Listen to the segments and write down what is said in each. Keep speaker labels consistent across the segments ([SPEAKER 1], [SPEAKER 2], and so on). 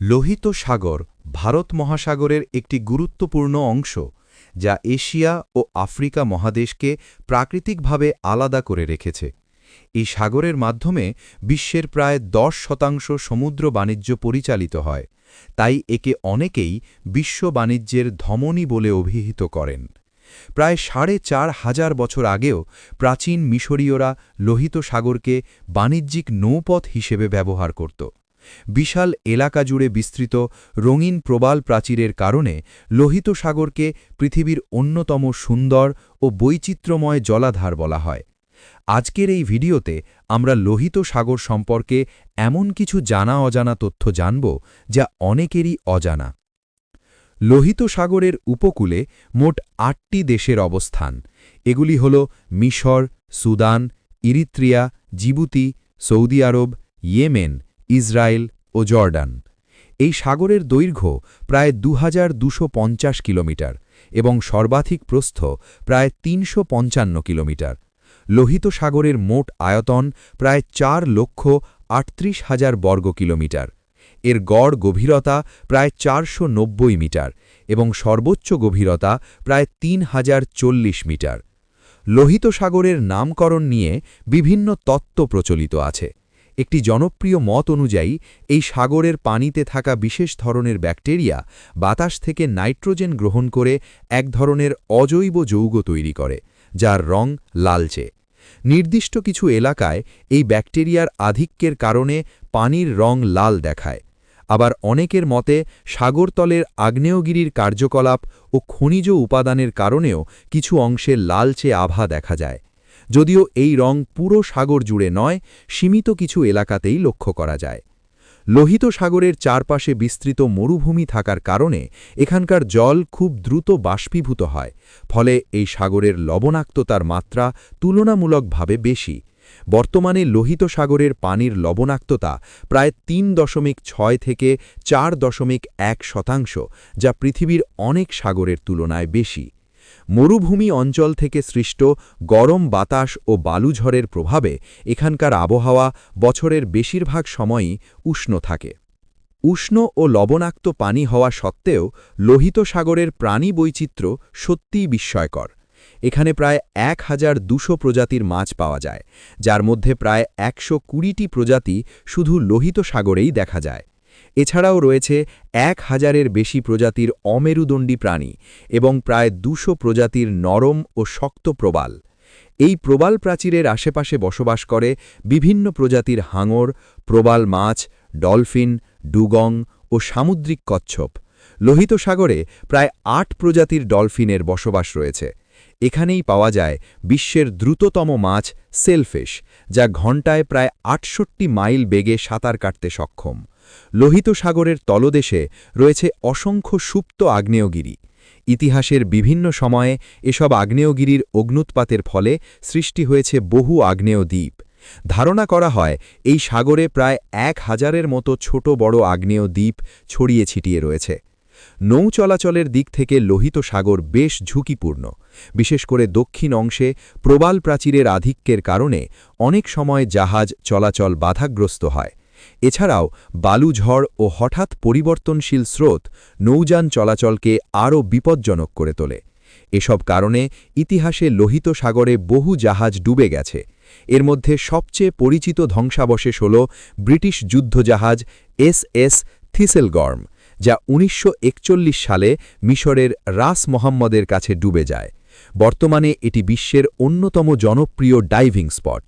[SPEAKER 1] লোহিত সাগর ভারত মহাসাগরের একটি গুরুত্বপূর্ণ অংশ, যা এশিয়া ও আফ্রিকা মহাদেশকে প্রাকৃতিকভাবে আলাদা করে রেখেছে। এই সাগরের মাধ্যমে বিশ্বের প্রায় দশ শতাংশ সমুদ্র বাণিজ্য পরিচালিত হয়, তাই একে অনেকেই বিশ্ব বাণিজ্যের ধমনী বলে অভিহিত করেন। প্রায় সাড়ে চার হাজার বছর আগেও প্রাচীন মিশরীয়রা লোহিত সাগরকে বাণিজ্যিক নৌপথ হিসেবে ব্যবহার করত। বিশাল এলাকা জুড়ে বিস্তৃত রঙিন প্রবাল প্রাচীরের কারণে লোহিত সাগরকে পৃথিবীর অন্যতম সুন্দর ও বৈচিত্র্যময় জলাধার বলা হয়। আজকের এই ভিডিওতে আমরা লোহিত সাগর সম্পর্কে এমন কিছু জানা অজানা তথ্য জানব যা অনেকেরই অজানা। লোহিত সাগরের উপকূলে মোট আটটি দেশের অবস্থান। এগুলি হল মিশর, Sudan, Eritrea, Djibouti, Saudi Arab, Yemen Israel ও জর্ডান। এই সাগরের দৈর্ঘ্য প্রায় দু কিলোমিটার এবং সর্বাধিক প্রস্থ প্রায় তিনশো পঞ্চান্ন কিলোমিটার। লোহিত সাগরের মোট আয়তন প্রায় চার লক্ষ আটত্রিশ হাজার বর্গ কিলোমিটার। এর গড় গভীরতা প্রায় চারশো নব্বই মিটার এবং সর্বোচ্চ গভীরতা প্রায় তিন হাজার চল্লিশ মিটার। লোহিত সাগরের নামকরণ নিয়ে বিভিন্ন তত্ত্ব প্রচলিত আছে। একটি জনপ্রিয় মত অনুযায়ী, এই সাগরের পানিতে থাকা বিশেষ ধরনের ব্যাকটেরিয়া বাতাস থেকে নাইট্রোজেন গ্রহণ করে এক ধরনের অজৈব যৌগ তৈরি করে, যার রং লালচে। নির্দিষ্ট কিছু এলাকায় এই ব্যাকটেরিয়ার আধিক্যের কারণে পানির রং লাল দেখায়। আবার অনেকের মতে, সাগরতলের আগ্নেয়গিরির কার্যকলাপ ও খনিজ উপাদানের কারণেও কিছু অংশে লালচে আভা দেখা যায়। যদিও এই রং পুরো সাগর জুড়ে নয়, সীমিত কিছু এলাকাতেই লক্ষ্য করা যায়। লোহিত সাগরের চারপাশে বিস্তৃত মরুভূমি থাকার কারণে এখানকার জল খুব দ্রুত বাষ্পীভূত হয়, ফলে এই সাগরের লবণাক্ততার মাত্রা তুলনামূলকভাবে বেশি। বর্তমানে লোহিত সাগরের পানির লবণাক্ততা প্রায় তিন দশমিক ছয় থেকে চার দশমিক এক শতাংশ, যা পৃথিবীর অনেক সাগরের তুলনায় বেশি। মরুভূমি অঞ্চল থেকে সৃষ্ট গরম বাতাস ও বালুঝড়ের প্রভাবে এখানকার আবহাওয়া বছরের বেশিরভাগ সময়ই উষ্ণ থাকে। উষ্ণ ও লবণাক্ত পানি হওয়া সত্ত্বেও লোহিত সাগরের প্রাণী বৈচিত্র্য সত্যিই বিস্ময়কর। এখানে প্রায় এক হাজার দুশো প্রজাতির মাছ পাওয়া যায়, যার মধ্যে প্রায় একশো কুড়িটি প্রজাতি শুধু লোহিত সাগরেই দেখা যায়। এছাড়াও রয়েছে এক হাজারের বেশি প্রজাতির অমেরুদণ্ডী প্রাণী এবং প্রায় দুশো প্রজাতির নরম ও শক্ত প্রবাল। এই প্রবাল প্রাচীরের আশেপাশে বসবাস করে বিভিন্ন প্রজাতির হাঙর, প্রবাল মাছ, ডলফিন, ডুগং ও সামুদ্রিক কচ্ছপ। লোহিত সাগরে প্রায় আট প্রজাতির ডলফিনের বসবাস রয়েছে। এখানেই পাওয়া যায় বিশ্বের দ্রুততম মাছ সেলফিশ, যা ঘণ্টায় প্রায় আটষট্টি মাইল বেগে সাঁতার কাটতে সক্ষম। লোহিত সাগরের তলদেশে রয়েছে অসংখ্য সুপ্ত আগ্নেয়গিরি। ইতিহাসের বিভিন্ন সময়ে এসব আগ্নেয়গিরির অগ্নুৎপাতের ফলে সৃষ্টি হয়েছে বহু আগ্নেয় দ্বীপ। ধারণা করা হয়, এই সাগরে প্রায় এক হাজারের মতো ছোট বড় আগ্নেয় দ্বীপ ছড়িয়ে ছিটিয়ে রয়েছে। নৌ চলাচলের দিক থেকে লোহিত সাগর বেশ ঝুঁকিপূর্ণ। বিশেষ করে দক্ষিণ অংশে প্রবাল প্রাচীরের আধিক্যের কারণে অনেক সময় জাহাজ চলাচল বাধাগ্রস্ত হয়। এছাড়াও বালুঝড় ও হঠাৎ পরিবর্তনশীল স্রোত নৌযান চলাচলকে আরও বিপজ্জনক করে তোলে। এসব কারণে ইতিহাসে লোহিত সাগরে বহু জাহাজ ডুবে গেছে। এর মধ্যে সবচেয়ে পরিচিত ধ্বংসাবশেষ হল ব্রিটিশ যুদ্ধজাহাজ এস এস থিসেলগর্ম। যা উনিশশো একচল্লিশ সালে মিশরের রাস মোহাম্মদের কাছে ডুবে যায়। বর্তমানে এটি বিশ্বের অন্যতম জনপ্রিয় ডাইভিং স্পট।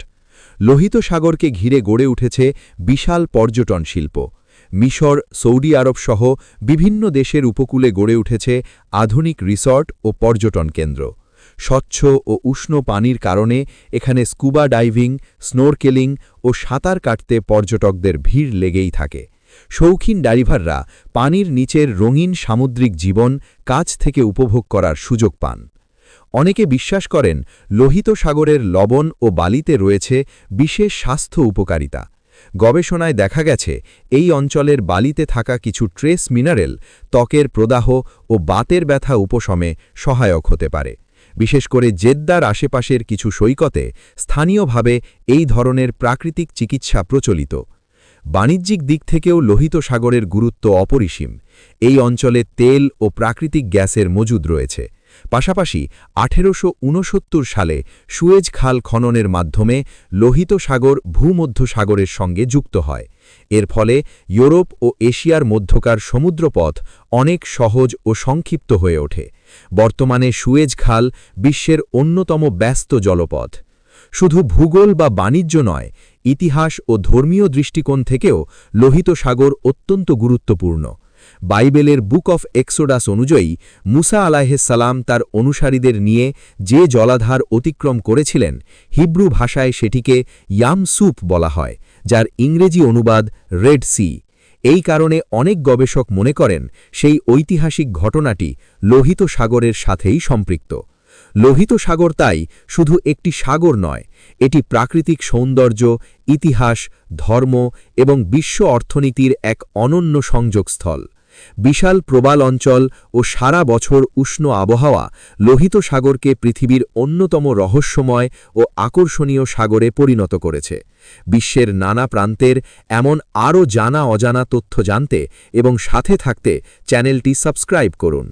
[SPEAKER 1] লোহিত সাগরকে ঘিরে গড়ে উঠেছে বিশাল পর্যটন শিল্প। মিশর, সৌদি আরব সহ বিভিন্ন দেশের উপকূলে গড়ে উঠেছে আধুনিক রিসর্ট ও পর্যটন কেন্দ্র। স্বচ্ছ ও উষ্ণ পানির কারণে এখানে স্কুবা ডাইভিং, স্নোরকেলিং ও সাঁতার কাটতে পর্যটকদের ভিড় লেগেই থাকে। শৌখিন ডাইভাররা পানির নিচের রঙিন সামুদ্রিক জীবন কাছ থেকে উপভোগ করার সুযোগ পান। অনেকে বিশ্বাস করেন লোহিত সাগরের লবণ ও বালিতে রয়েছে বিশেষ স্বাস্থ্য উপকারিতা। গবেষণায় দেখা গেছে, এই অঞ্চলের বালিতে থাকা কিছু ট্রেস মিনারেল ত্বকের প্রদাহ ও বাতের ব্যথা উপশমে সহায়ক হতে পারে। বিশেষ করে জেদ্দার আশেপাশের কিছু সৈকতে স্থানীয়ভাবে এই ধরনের প্রাকৃতিক চিকিৎসা প্রচলিত। বাণিজ্যিক দিক থেকেও লোহিত সাগরের গুরুত্ব অপরিসীম। এই অঞ্চলে তেল ও প্রাকৃতিক গ্যাসের মজুদ রয়েছে। পাশাপাশি আঠেরোশো উনসত্তর সালে সুয়েজ খাল খননের মাধ্যমে লোহিত সাগর ভূমধ্য সাগরের সঙ্গে যুক্ত হয়। এর ফলে ইউরোপ ও এশিয়ার মধ্যকার সমুদ্রপথ অনেক সহজ ও সংক্ষিপ্ত হয়ে ওঠে। বর্তমানে সুয়েজ খাল বিশ্বের অন্যতম ব্যস্ত জলপথ। শুধু ভূগোল বা বাণিজ্য নয়, ইতিহাস ও ধর্মীয় দৃষ্টিকোণ থেকেও লোহিত সাগর অত্যন্ত গুরুত্বপূর্ণ। বাইবেলের বুক অফ এক্সোডাস অনুযায়ী, মুসা আলাহিসাল্লাম তার অনুসারীদের নিয়ে যে জলাধার অতিক্রম করেছিলেন, হিব্রু ভাষায় সেটিকে ইয়াম সুপ বলা হয়, যার ইংরেজি অনুবাদ রেড সি। এই কারণে অনেক গবেষক মনে করেন, সেই ঐতিহাসিক ঘটনাটি লোহিত সাগরের সাথেই সম্পৃক্ত। লোহিত সাগর তাই শুধু একটি সাগর নয়, এটি প্রাকৃতিক সৌন্দর্য, ইতিহাস, ধর্ম এবং বিশ্ব অর্থনীতির এক অনন্য সংযোগস্থল। বিশাল প্রবাল অঞ্চল ও সারা বছর উষ্ণ আবহাওয়া লোহিত সাগরকে পৃথিবীর অন্যতম রহস্যময় ও আকর্ষণীয় সাগরে পরিণত করেছে। বিশ্বের নানা প্রান্তের এমন আরও জানা অজানা তথ্য জানতে এবং সাথে থাকতে চ্যানেলটি সাবস্ক্রাইব করুন।